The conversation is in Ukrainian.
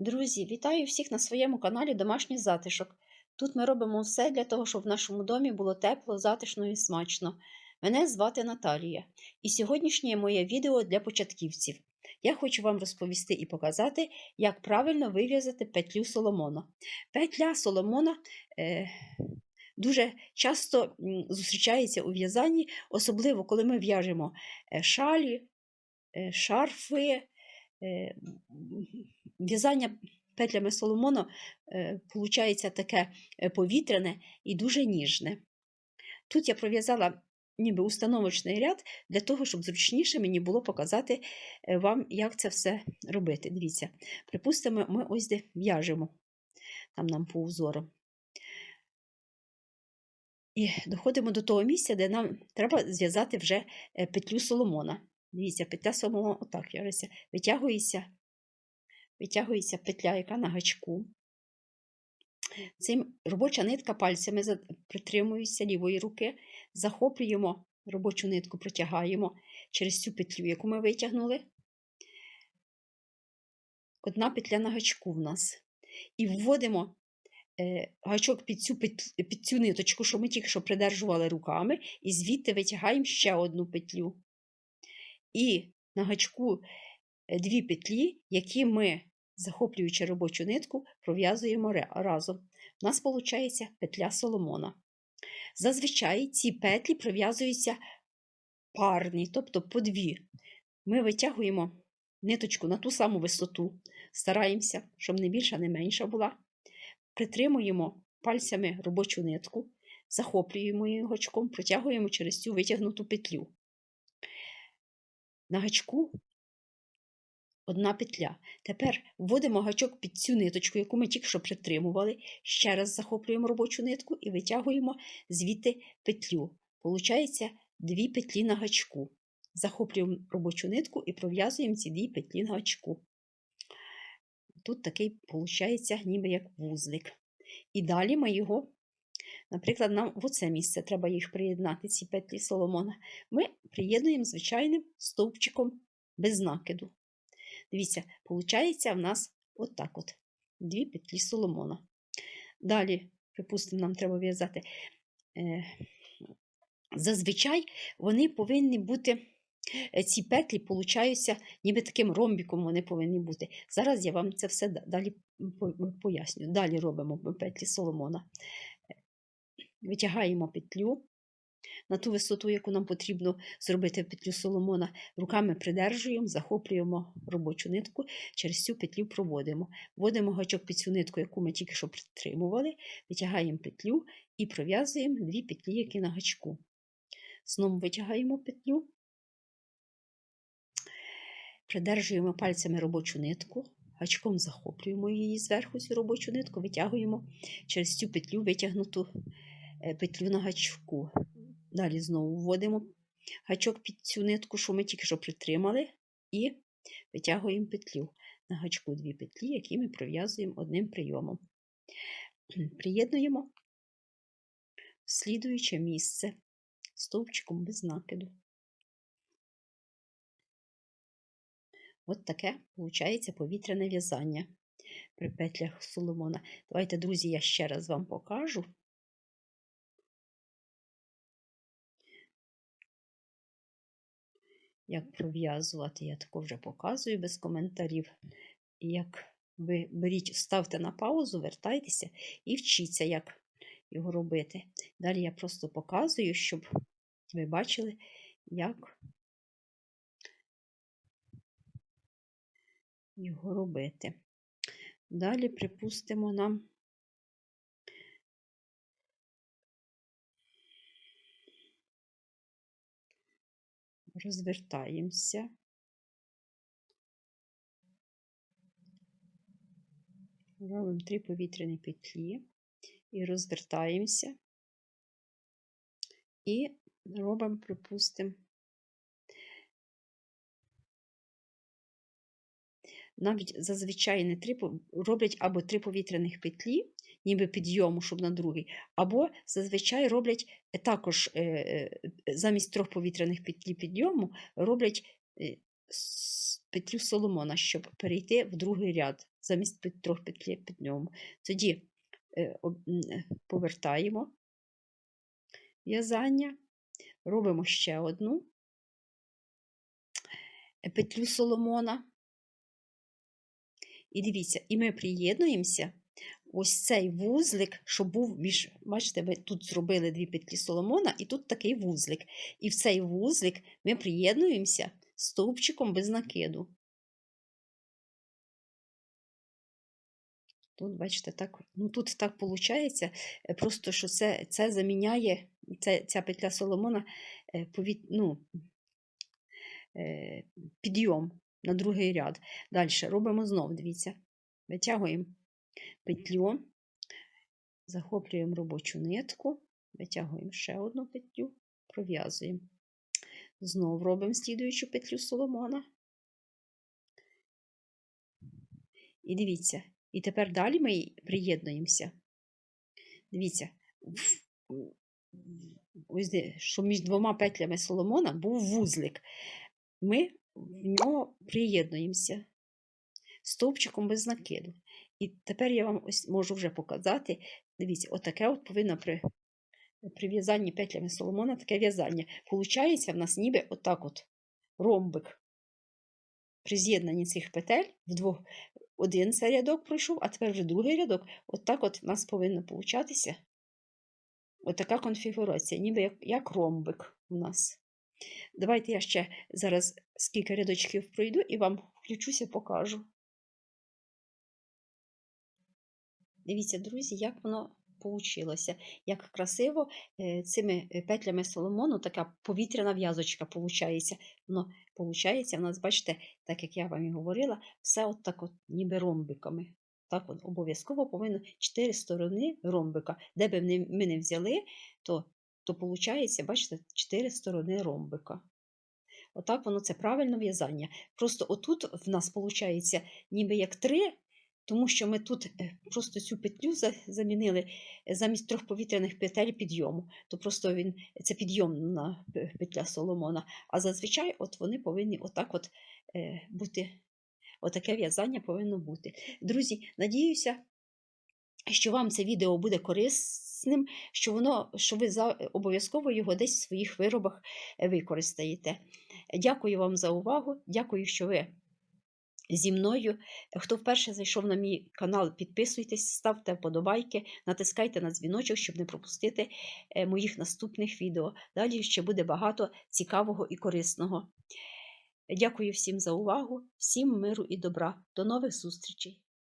Друзі, вітаю всіх на своєму каналі Домашній затишок. Тут ми робимо все для того, щоб в нашому домі було тепло, затишно і смачно. Мене звати Наталія, і сьогоднішнє моє відео для початківців. Я хочу вам розповісти і показати, як правильно вив'язати петлю Соломона. Петля Соломона е, дуже часто зустрічається у в'язанні, особливо коли ми в'яжемо е, шалі, е, шарфи. Е, В'язання петлями Соломона виходить таке е, повітряне і дуже ніжне. Тут я пров'язала ніби установочний ряд для того, щоб зручніше мені було показати е, вам, як це все робити. Дивіться, припустимо, ми ось де в'яжемо там нам по узору. І доходимо до того місця, де нам треба зв'язати вже е, петлю Соломона. Дивіться, петля Соломона отак в'яжеться, витягується витягується петля, яка на гачку. Цим робоча нитка пальцями притримується лівої руки, захоплюємо робочу нитку, протягаємо через цю петлю, яку ми витягнули. Одна петля на гачку в нас. І вводимо е, гачок під цю, під цю ниточку, що ми тільки що придержували руками, і звідти витягаємо ще одну петлю. І на гачку дві петлі, які ми, захоплюючи робочу нитку, пров'язуємо разом. У нас виходить петля Соломона. Зазвичай ці петлі пров'язуються парні, тобто по дві. Ми витягуємо ниточку на ту саму висоту, стараємося, щоб не більша, не менша була. Притримуємо пальцями робочу нитку, захоплюємо її гачком, протягуємо через цю витягнуту петлю. На гачку одна петля. Тепер вводимо гачок під цю ниточку, яку ми тільки що притримували. Ще раз захоплюємо робочу нитку і витягуємо звідти петлю. Получається дві петлі на гачку. Захоплюємо робочу нитку і пров'язуємо ці дві петлі на гачку. Тут такий, виходить, ніби як вузлик. І далі ми його, наприклад, нам в оце місце треба їх приєднати, ці петлі Соломона. Ми приєднуємо звичайним стовпчиком без накиду. Дивіться, виходить в нас отак от. Дві петлі Соломона. Далі, припустимо, нам треба в'язати. Е, зазвичай вони повинні бути, е, ці петлі, получаються, ніби таким ромбіком вони повинні бути. Зараз я вам це все далі поясню. Далі робимо петлі Соломона. Витягаємо петлю на ту висоту, яку нам потрібно зробити петлю Соломона. Руками придержуємо, захоплюємо робочу нитку, через цю петлю проводимо. Вводимо гачок під цю нитку, яку ми тільки що притримували, витягаємо петлю і пров'язуємо дві петлі, які на гачку. Знову витягаємо петлю, придержуємо пальцями робочу нитку, гачком захоплюємо її зверху, цю робочу нитку, витягуємо через цю петлю витягнуту е, петлю на гачку. Далі знову вводимо гачок під цю нитку, що ми тільки що притримали, і витягуємо петлю. На гачку дві петлі, які ми пров'язуємо одним прийомом. Приєднуємо в слідуюче місце стовпчиком без накиду. От таке виходить повітряне в'язання при петлях Соломона. Давайте, друзі, я ще раз вам покажу. Як пров'язувати, я тако вже показую без коментарів. Як ви беріть, ставте на паузу, вертайтеся і вчіться, як його робити. Далі я просто показую, щоб ви бачили, як його робити. Далі, припустимо, нам розвертаємося. Робимо три повітряні петлі і розвертаємося. І робимо, припустимо, навіть зазвичай не три, роблять або три повітряних петлі, ніби підйому, щоб на другий, або зазвичай роблять е, також е, е, замість трьох повітряних петлі підйому, роблять петлю Соломона, щоб перейти в другий ряд замість трьох петлі під ньому. Тоді повертаємо в'язання, робимо ще одну петлю Соломона. І дивіться, і ми приєднуємося. Ось цей вузлик, що був між, бачите, ми тут зробили дві петлі Соломона, і тут такий вузлик. І в цей вузлик ми приєднуємося стовпчиком без накиду. Тут, бачите, так, ну тут так виходить, просто що це, це заміняє це, ця петля Соломона е, повіт, ну, е, підйом на другий ряд. Далі робимо знов, дивіться, витягуємо петлю, захоплюємо робочу нитку, витягуємо ще одну петлю, пров'язуємо. Знову робимо слідуючу петлю Соломона. І дивіться, і тепер далі ми приєднуємося. Дивіться, ось що між двома петлями Соломона був вузлик. Ми в нього приєднуємося стовпчиком без накиду. І тепер я вам ось можу вже показати. Дивіться, отаке от повинно при, при в'язанні петлями Соломона таке в'язання. Получається в нас ніби отак от ромбик. При з'єднанні цих петель вдвох один цей рядок пройшов, а тепер вже другий рядок. Отак от в нас повинно получатися. Отака конфігурація, ніби як, як ромбик у нас. Давайте я ще зараз скільки рядочків пройду і вам включуся, покажу. Дивіться, друзі, як воно получилося. Як красиво е, цими е, петлями Соломону така повітряна в'язочка получається. Воно получається в нас, бачите, так як я вам і говорила, все от так от ніби ромбиками. Так от обов'язково повинно чотири сторони ромбика. Де би ми- не взяли, то, то получається, бачите, чотири сторони ромбика. Отак воно це правильне в'язання. Просто отут в нас виходить ніби як три, тому що ми тут е, просто цю петлю замінили е, замість трьох повітряних петель підйому. То просто він це підйомна петля Соломона. А зазвичай от вони повинні отак от е, бути. Отаке в'язання повинно бути. Друзі, надіюся, що вам це відео буде корисним, що воно, що ви обов'язково його десь в своїх виробах е, використаєте. Дякую вам за увагу. Дякую, що ви зі мною. Хто вперше зайшов на мій канал, підписуйтесь, ставте вподобайки, натискайте на дзвіночок, щоб не пропустити е, моїх наступних відео. Далі ще буде багато цікавого і корисного. Дякую всім за увагу, всім миру і добра. До нових зустрічей!